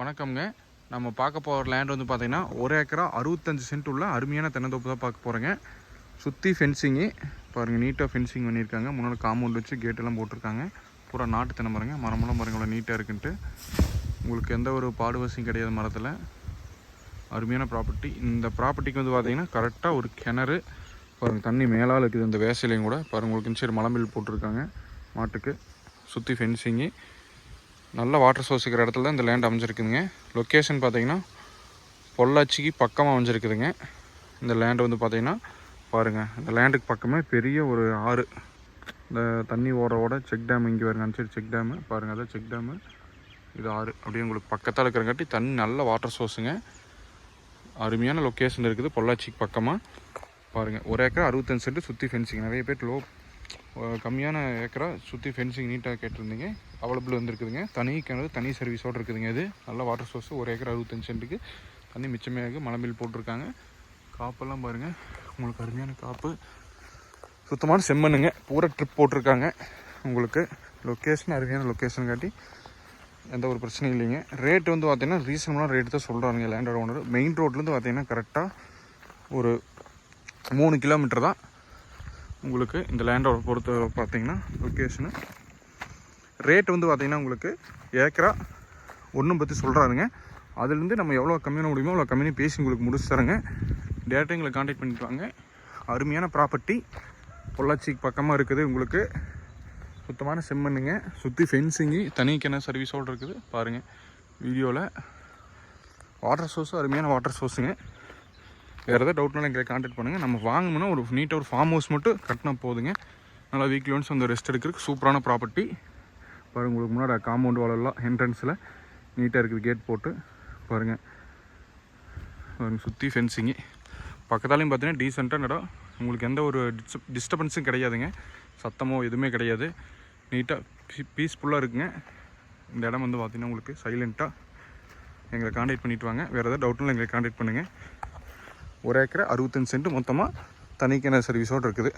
வணக்கம்ங்க. நம்ம பார்க்க போகிற லேண்ட் வந்து பார்த்திங்கன்னா ஒரு ஏக்கரா அறுபத்தஞ்சு சென்ட் உள்ள அருமையான தென்னந்தோப்பு தான் பார்க்க போகிறேங்க சுற்றி ஃபென்சிங்கு பாருங்கள் நீட்டாக ஃபென்சிங் பண்ணியிருக்காங்க. முன்னாடி காம்பவுண்ட் வச்சு கேட்டெல்லாம் போட்டிருக்காங்க. பூரா நாட்டு தென்னை பாருங்க மரமெல்லாம் பாருங்க இவ்வளோ நீட்டாக இருக்குன்ட்டு. உங்களுக்கு எந்த ஒரு பாடுவசியும் கிடையாது மரத்தில். அருமையான ப்ராப்பர்ட்டி இந்த ப்ராப்பர்ட்டிக்கு வந்து பார்த்திங்கன்னா கரெக்டாக ஒரு கிணறு. பாருங்கள் தண்ணி மேலால் இருக்குது. இந்த வேசையிலையும் கூட. பாருங்கள் உங்களுக்கு சரி மலம்பில் போட்டிருக்காங்க. மாட்டுக்கு. சுற்றி ஃபென்சிங்கு நல்ல வாட்டர் சோர்ஸ் இருக்கிற இடத்துல தான் இந்த லேண்ட் அமைஞ்சிருக்குதுங்க. லொக்கேஷன் பார்த்தீங்கன்னா பொள்ளாச்சிக்கு பக்கமாக அமைஞ்சிருக்குதுங்க. இந்த லேண்டு வந்து பார்த்தீங்கன்னா பாருங்கள் இந்த லேண்டுக்கு பக்கமே பெரிய ஒரு ஆறு. இந்த தண்ணி ஓட செக் டேம் இங்கே வருங்க சரி செக் டேமு பாருங்கள் அதான் செக் டேமு இது ஆறு. அப்படியே உங்களுக்கு பக்கத்தில் இருக்கிறங்காட்டி தண்ணி நல்ல வாட்டர் சோர்ஸுங்க அருமையான லொக்கேஷன் இருக்குது பொள்ளாச்சிக்கு பக்கமாக பாருங்கள் ஒரு ஏக்கர் அறுபத்தஞ்சு சென்ட் சுற்றி ஃபென்சிங் நிறைய பேர் லோ கம்மியான ஏக்கரா சுற்றி ஃபென்சிங் நீட்டாக கேட்டிருந்தீங்க. அவைலபிள் வந்துருக்குதுங்க. தனி கிணறு தனி சர்வீஸோடு இருக்குதுங்க இது. நல்ல வாட்டர் சோர்ஸ் ஒரு ஏக்கர் அறுபத்தஞ்சு சென்ட்டுக்கு. தண்ணி மிச்சமாக மலம்பில் போட்டிருக்காங்க. காப்பெல்லாம் பாருங்கள் உங்களுக்கு அருமையான காப்பு. சுத்தமான செம்மண்ணுங்க. பூரா ட்ரிப் போட்டிருக்காங்க. உங்களுக்கு லொக்கேஷன் அருமையான லொக்கேஷன் காட்டி எந்த ஒரு பிரச்சனையும் இல்லைங்க. ரேட் வந்து பார்த்தீங்கன்னா ரீசனபுளான ரேட்டு தான் சொல்கிறாங்க லேண்டோட ஓனர் மெயின் ரோட்லேருந்து பார்த்தீங்கன்னா கரெக்டாக ஒரு மூணு கிலோமீட்டர் தான். உங்களுக்கு இந்த லேண்டோட பொறுத்த பார்த்தீங்கன்னா லொக்கேஷனு ரேட் வந்து பார்த்திங்கன்னா உங்களுக்கு ஏக்கரா ஒன்றும் பற்றி சொல்கிறாருங்க அதுலேருந்து நம்ம எவ்வளோ கம்மியான முடியுமோ அவ்வளோ கம்மியாக பேசி உங்களுக்கு முடிச்சு தரேங்க. டேரெக்டாக எங்களை காண்டாக்ட் பண்ணிட்டு அருமையான ப்ராப்பர்ட்டி பொள்ளாச்சி பக்கமாக இருக்குது உங்களுக்கு. சுத்தமான செம்மண்ணுங்க. சுற்றி ஃபென்சிங்கு தனி கிணறு சர்வீஸோடு இருக்குது. பாருங்கள் வீடியோவில் வாட்டர் சோர்ஸும் அருமையான வாட்டர் சோர்ஸுங்க வேறு எதாவது டவுட்னாலும் எங்களை காண்டாக்ட் பண்ணுங்கள் நம்ம வாங்கணும்னா ஒரு நீட்டாக ஒரு ஃபார்ம் ஹவுஸ் மட்டும் கட்டினா போதுங்க. நல்லா வீக்லி ஒன்ஸ் வந்து ரெஸ்ட் எடுக்கிறதுக்கு சூப்பரான ப்ராப்பர்ட்டி பாருங்கள் உங்களுக்கு முன்னாடி காம்பவுண்ட் வாலெல்லாம் என்ட்ரன்ஸில் நீட்டாக இருக்குது கேட் போட்டு. பாருங்கள் பாருங்கள் சுற்றி ஃபென்சிங்கு பக்கத்தாலையும் பார்த்தீங்கன்னா டீசெண்டாக இடம் உங்களுக்கு எந்த ஒரு டிஸ்டப் டிஸ்டர்பன்ஸும் கிடையாதுங்க. சத்தமோ எதுவுமே கிடையாது. நீட்டாக பீஸ்ஃபுல்லாக இருக்குங்க. இந்த இடம் வந்து பார்த்தீங்கன்னா உங்களுக்கு சைலண்ட்டாக எங்களை காண்டாக்ட் பண்ணிவிட்டு வாங்க. வேறு எதாவது டவுட்னாலும் எங்களை காண்டாக்ட் பண்ணுங்கள் ஒரு ஏக்கரை அறுபத்தஞ்சு சென்ட் மொத்தமாக தனி சர்வீஸோடு இருக்குது.